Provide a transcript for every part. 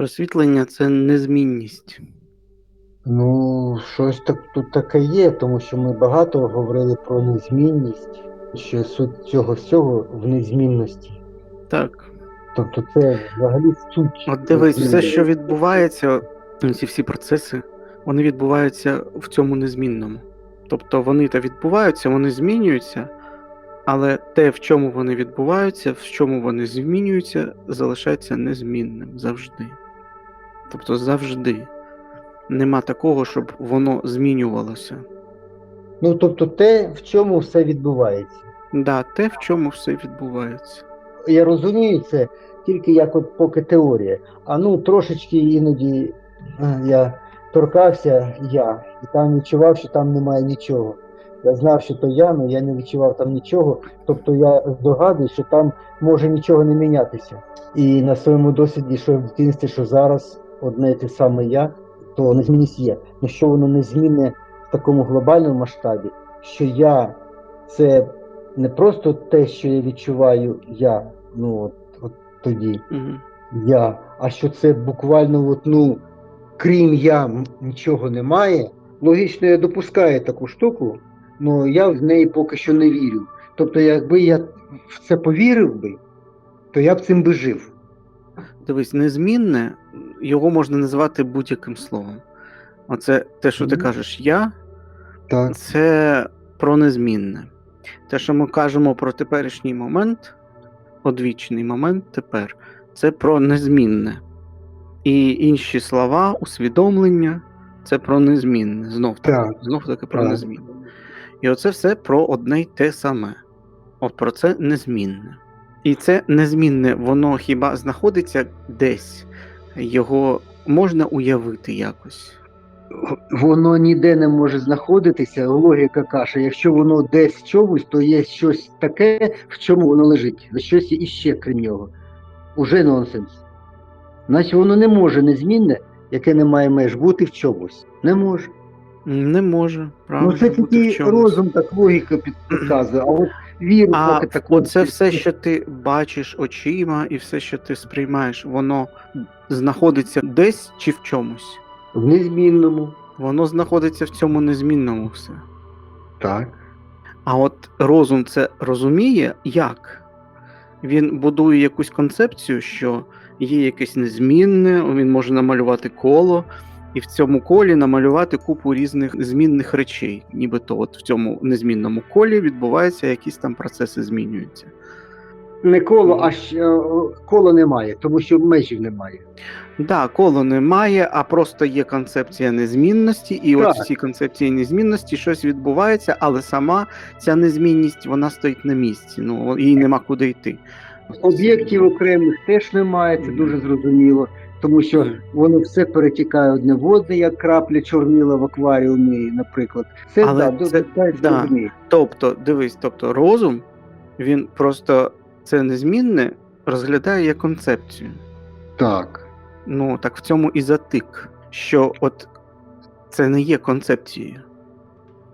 Просвітлення це незмінність. Ну, щось так тут таке є, тому що ми багато говорили про незмінність, що суть цього всього в незмінності. Так. Тобто це взагалі суть. От дивись, все, що відбувається, ці всі процеси, вони відбуваються в цьому незмінному. Тобто вони та відбуваються, вони змінюються, але те, в чому вони відбуваються, в чому вони змінюються, залишається незмінним завжди. Тобто завжди. Нема такого, щоб воно змінювалося. Ну, тобто те, в чому все відбувається. Да, те, в чому все відбувається. Я розумію це тільки як от поки теорія. А ну трошечки іноді е, я торкався я, і там відчував, що там немає нічого. Я знав, що то я, але я не відчував там нічого. Тобто я здогадуюсь, що там може нічого не мінятися. І на своєму досвіді, що в дитинстві, що зараз одне і те саме я, то незмінність є. Ну що воно незмінне в такому глобальному масштабі, що я це не просто те, що я відчуваю я, ну от, от тоді Угу. я, а що це буквально, от, ну, крім я, нічого немає. Логічно, я допускаю таку штуку, але я в неї поки що не вірю. Тобто, якби я в це повірив би, то я б цим би жив. Дивись, незмінне, його можна назвати будь-яким словом. Оце те, що ти кажеш я, Так. це про незмінне. Те, що ми кажемо про теперішній момент, одвічний момент тепер, це про незмінне. І інші слова, усвідомлення це про незмінне. Знов таки, знов таки про Так. незмінне. І оце все про одне й те саме. От про це незмінне. І це незмінне, воно хіба знаходиться десь, його можна уявити якось. Воно ніде не може знаходитися, логіка каже, якщо воно десь в чомусь, то є щось таке, в чому воно лежить, щось іще крім нього. Уже нонсенс. Значить, воно не може незмінне, яке не має меж, бути в чомусь. Не може. Не може, правильно. ну це тільки розум, так логіка підказує, а от віру А поки такого. оце все, що ти бачиш очима, і все, що ти сприймаєш, воно знаходиться десь чи в чомусь. в незмінному. Воно знаходиться в цьому незмінному все. Так. А от розум це розуміє як? Він будує якусь концепцію, що є якесь незмінне, він може намалювати коло, і в цьому колі намалювати купу різних змінних речей. Нібито от в цьому незмінному колі відбуваються якісь там процеси змінюються. Не коло, а коло немає, тому що межів немає. Да, коло немає, а просто є концепція незмінності, і от Так. в цій концепції незмінності щось відбувається, але сама ця незмінність вона стоїть на місці. Ну їй нема куди йти. Об'єктів окремих теж немає, це дуже зрозуміло, тому що воно все перетікає одне в одне, як краплі чорнила в акваріумі, наприклад. Це, Але да, це- це, да. Тобто, дивись, тобто розум, він просто це незмінне розглядає як концепцію. Так. Ну так в цьому і затик, що от це не є концепцією.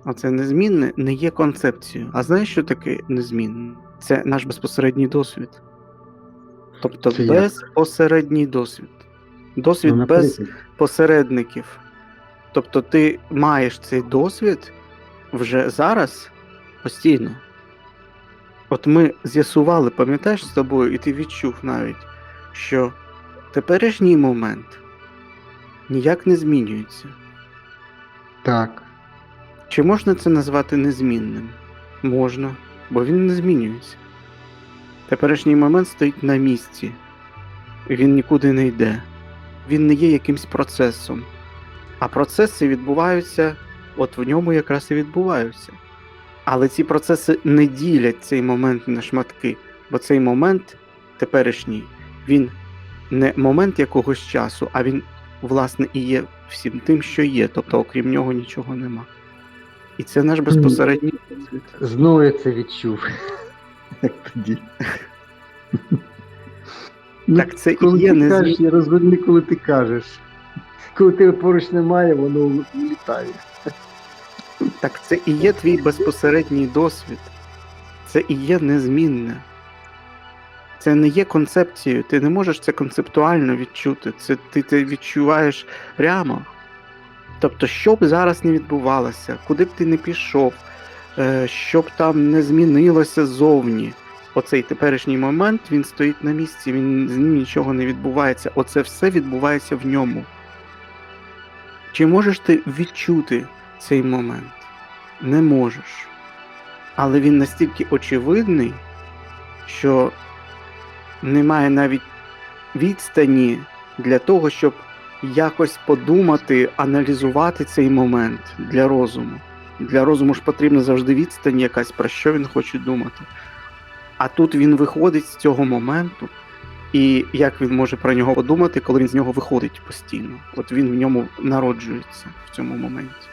Оце незмінне не є концепцією. А знаєш, що таке незмінне? Це наш безпосередній досвід. Тобто Це як? безпосередній досвід. Досвід Ну, без посередників. Тобто ти маєш цей досвід вже зараз постійно. От ми з'ясували, пам'ятаєш з тобою, і ти відчув навіть, що теперішній момент ніяк не змінюється. Так. Чи можна це назвати незмінним? Можна, бо він не змінюється. Теперішній момент стоїть на місці, він нікуди не йде. Він не є якимсь процесом. А процеси відбуваються, от в ньому якраз і відбуваються. Але ці процеси не ділять цей момент на шматки, бо цей момент теперішній, він не момент якогось часу, а він, власне, і є всім тим, що є, тобто окрім нього нічого нема. І це наш безпосередній досвід. Знову я це відчув. Як тоді. Ну, Так це і є незмін- кажеш, я розумію, коли ти кажеш. Коли тебе поруч немає, воно літає. Так це і є твій безпосередній досвід. Це і є незмінне. Це не є концепцією, ти не можеш це концептуально відчути. Це ти це відчуваєш прямо. Тобто, що б зараз не відбувалося, куди б ти не пішов, е, що б там не змінилося ззовні. Оцей теперішній момент він стоїть на місці, він з ним нічого не відбувається. Оце все відбувається в ньому. Чи можеш ти відчути цей момент? Не можеш. Але він настільки очевидний, що немає навіть відстані для того, щоб якось подумати, аналізувати цей момент для розуму. Для розуму ж потрібна завжди відстань якась, про що він хоче думати. А тут він виходить з цього моменту, і як він може про нього подумати, коли він з нього виходить постійно? От він в ньому народжується в цьому моменті.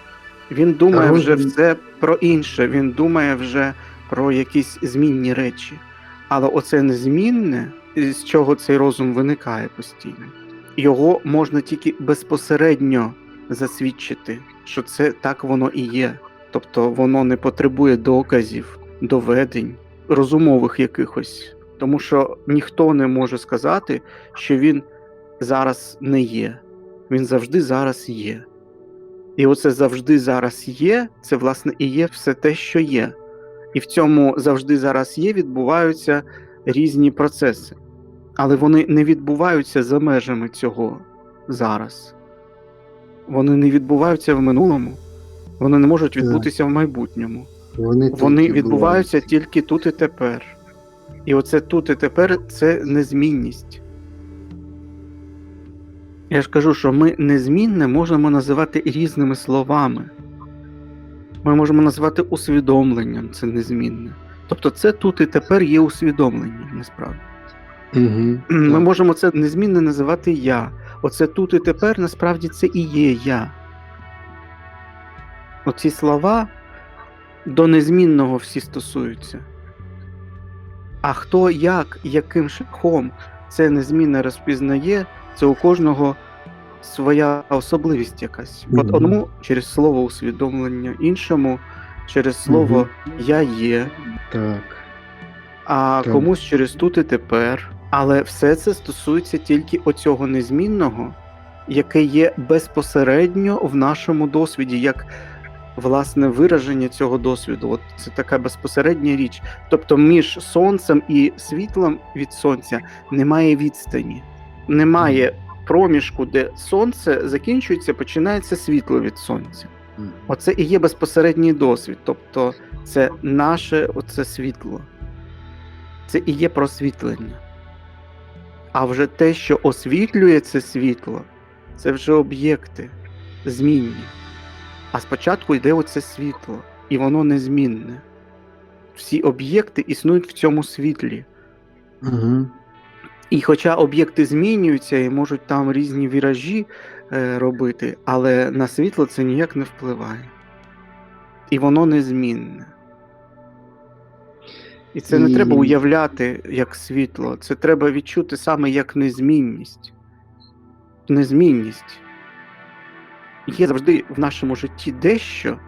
Він думає А вже все про інше, він думає вже про якісь змінні речі. Але оце незмінне, з чого цей розум виникає постійно, його можна тільки безпосередньо засвідчити, що це так воно і є. Тобто воно не потребує доказів, доведень, розумових якихось. Тому що ніхто не може сказати, що він зараз не є. Він завжди зараз є. І оце завжди зараз є, це власне і є все те, що є. І в цьому завжди зараз є, відбуваються різні процеси. Але вони не відбуваються за межами цього зараз. Вони не відбуваються в минулому, вони не можуть відбутися в майбутньому. Вони, Вони відбуваються тільки тут і тепер. І оце тут і тепер це незмінність. Я ж кажу, що ми незмінне можемо називати різними словами. Ми можемо назвати усвідомленням це незмінне. Тобто це тут і тепер є усвідомлення, насправді. Угу. Ми можемо це незмінне називати я. Оце тут і тепер насправді це і є я. Оці слова до незмінного всі стосуються. А хто як, яким шляхом це незмінне розпізнає, це у кожного своя особливість якась. От Мгм. одному через слово усвідомлення, іншому через слово я є, Так. а Так. комусь через тут і тепер. Але все це стосується тільки оцього незмінного, яке є безпосередньо в нашому досвіді, як власне вираження цього досвіду. От це така безпосередня річ. Тобто між сонцем і світлом від сонця немає відстані, немає проміжку, де сонце закінчується, починається світло від сонця. Оце і є безпосередній досвід, тобто це наше оце світло. Це і є просвітлення. А вже те, що освітлює це світло, це вже об'єкти змінні. А спочатку йде оце світло, і воно незмінне. Всі об'єкти існують в цьому світлі. Угу. І хоча об'єкти змінюються і можуть там різні віражі е, робити, але на світло це ніяк не впливає. І воно незмінне. І це не І- треба уявляти як світло, це треба відчути саме як незмінність. Незмінність. Є завжди в нашому житті дещо,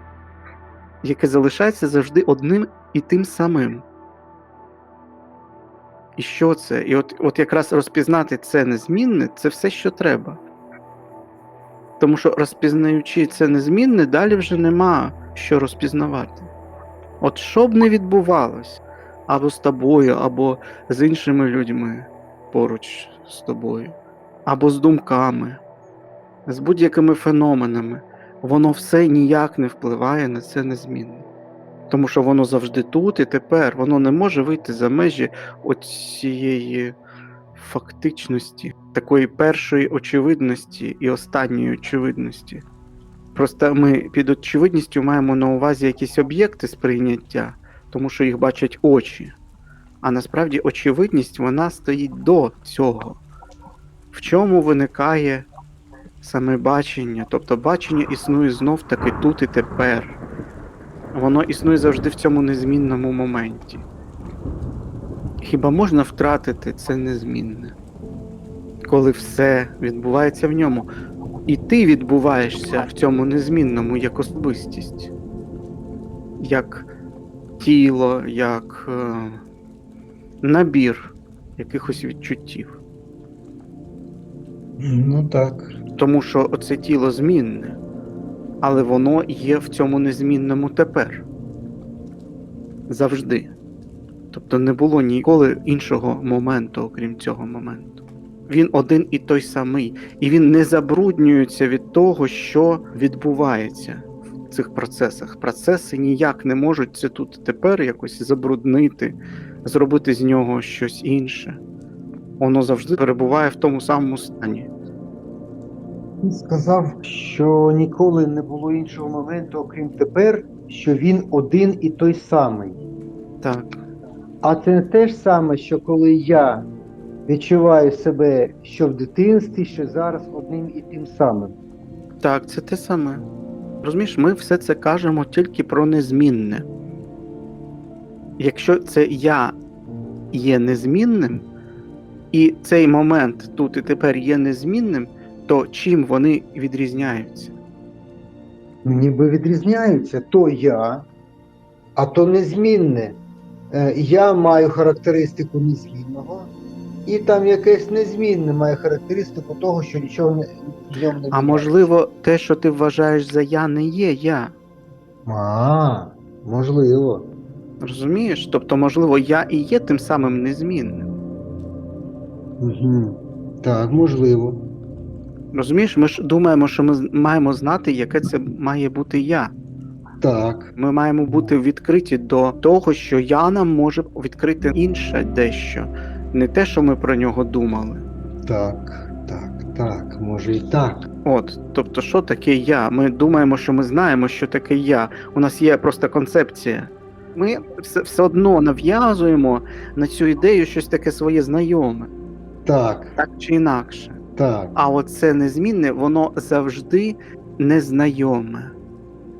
яке залишається завжди одним і тим самим. І що це? І от, от якраз розпізнати це незмінне, це все, що треба. Тому що розпізнаючи це незмінне, далі вже нема що розпізнавати. От що б не відбувалось або з тобою, або з іншими людьми поруч з тобою, або з думками, з будь-якими феноменами, воно все ніяк не впливає на це незмінне. Тому що воно завжди тут і тепер, воно не може вийти за межі оцієї фактичності, такої першої очевидності і останньої очевидності. Просто ми під очевидністю маємо на увазі якісь об'єкти сприйняття, тому що їх бачать очі. А насправді очевидність вона стоїть до цього. В чому виникає саме бачення? Тобто бачення існує знов таки тут і тепер. Воно існує завжди в цьому незмінному моменті. Хіба можна втратити це незмінне? Коли все відбувається в ньому, і ти відбуваєшся в цьому незмінному як особистість, як тіло, як е, набір якихось відчуттів. Ну так. Тому що оце тіло змінне, але воно є в цьому незмінному тепер. Завжди. Тобто не було ніколи іншого моменту, окрім цього моменту. Він один і той самий, і він не забруднюється від того, що відбувається в цих процесах. Процеси ніяк не можуть це тут тепер якось забруднити, зробити з нього щось інше. Воно завжди перебуває в тому самому стані. Він сказав, що ніколи не було іншого моменту, окрім тепер, що він один і той самий. Так. А це не те ж саме, що коли я відчуваю себе що в дитинстві, що зараз одним і тим самим. Так, це те саме. Розумієш, ми все це кажемо тільки про незмінне. Якщо це я є незмінним, і цей момент тут і тепер є незмінним, то чим вони відрізняються? Ніби відрізняються то я, а то незмінне. Е, Я маю характеристику незмінного, і там якесь незмінне має характеристику того, що нічого не в ньому не А можливо, те, що ти вважаєш за я, не є я. А, можливо. Розумієш? Тобто, можливо, я і є тим самим незмінним. Угу. Так, можливо. Розумієш, ми ж думаємо, що ми маємо знати, яке це має бути я. Так. Ми маємо бути відкриті до того, що я нам може відкрити інше дещо, не те, що ми про нього думали. Так, так, так, може і так. От, тобто, що таке я? Ми думаємо, що ми знаємо, що таке я. У нас є просто концепція. Ми все, все одно нав'язуємо на цю ідею щось таке своє знайоме, Так, так чи інакше. Так. А оце незмінне, воно завжди незнайоме.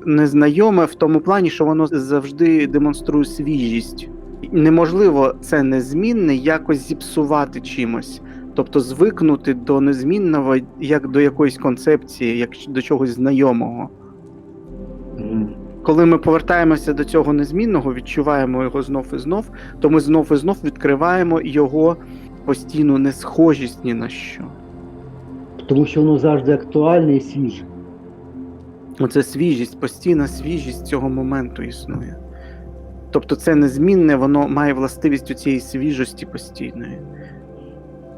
Незнайоме в тому плані, що воно завжди демонструє свіжість. Неможливо це незмінне якось зіпсувати чимось. Тобто звикнути до незмінного як до якоїсь концепції, як до чогось знайомого. Мгм. Коли ми повертаємося до цього незмінного, відчуваємо його знов і знов, то ми знов і знов відкриваємо його постійну несхожість ні на що. Тому що воно завжди актуальне і свіже. Оце свіжість, постійна свіжість цього моменту існує. Тобто це незмінне, воно має властивість у цієї свіжості постійної.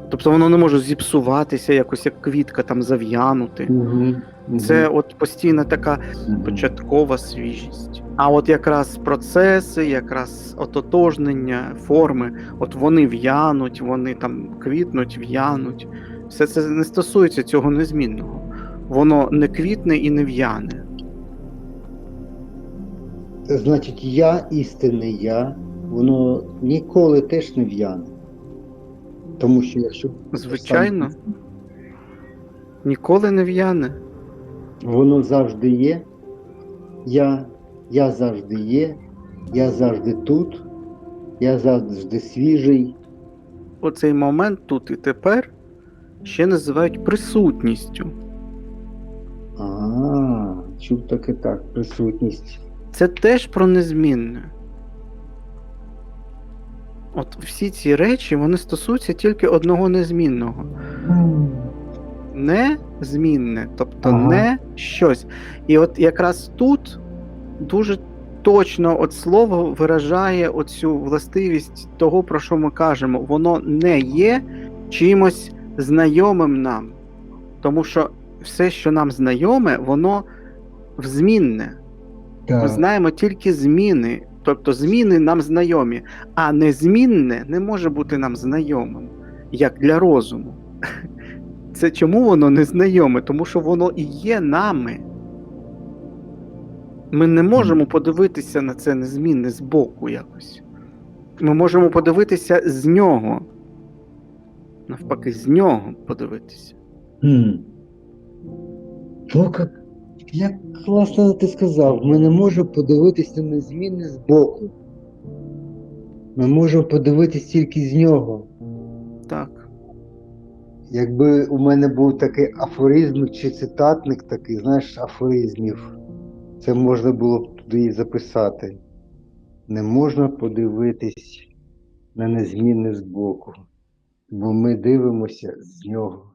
Тобто воно не може зіпсуватися, якось як квітка там зав'янути. Угу. Це от постійна така початкова свіжість. А от якраз процеси, якраз ототожнення, форми, от вони в'януть, вони там квітнуть, в'януть. Все це не стосується цього незмінного. Воно не квітне і не в'яне. Значить, я істинне я, воно ніколи теж не в'яне. Тому що якщо Звичайно, ніколи не в'яне. воно завжди є, я, я завжди є, я завжди тут, я завжди свіжий. Оцей момент тут і тепер ще називають присутністю. А, чув так і так, присутність. Це теж про незмінне. От всі ці речі вони стосуються тільки одного незмінного. Незмінне, тобто Ага. не щось. І от якраз тут дуже точно от слово виражає оцю властивість того, про що ми кажемо. Воно не є чимось знайомим нам. Тому що все, що нам знайоме, воно змінне. Ми знаємо тільки зміни, тобто зміни нам знайомі, а незмінне не може бути нам знайомим, як для розуму. Це чому воно незнайоме? Тому що воно і є нами. Ми не можемо подивитися на це незмінне збоку якось. Ми можемо подивитися з нього. Навпаки, з нього подивитися. Хм. О, як, як класно ти сказав, ми не можемо подивитися на зміни збоку. Ми можемо подивитися тільки з нього. Так. Якби у мене був такий афоризм чи цитатник такий, знаєш, афоризмів, це можна було б туди записати. Не можна подивитись на незмінне збоку. Бо ми дивимося з нього.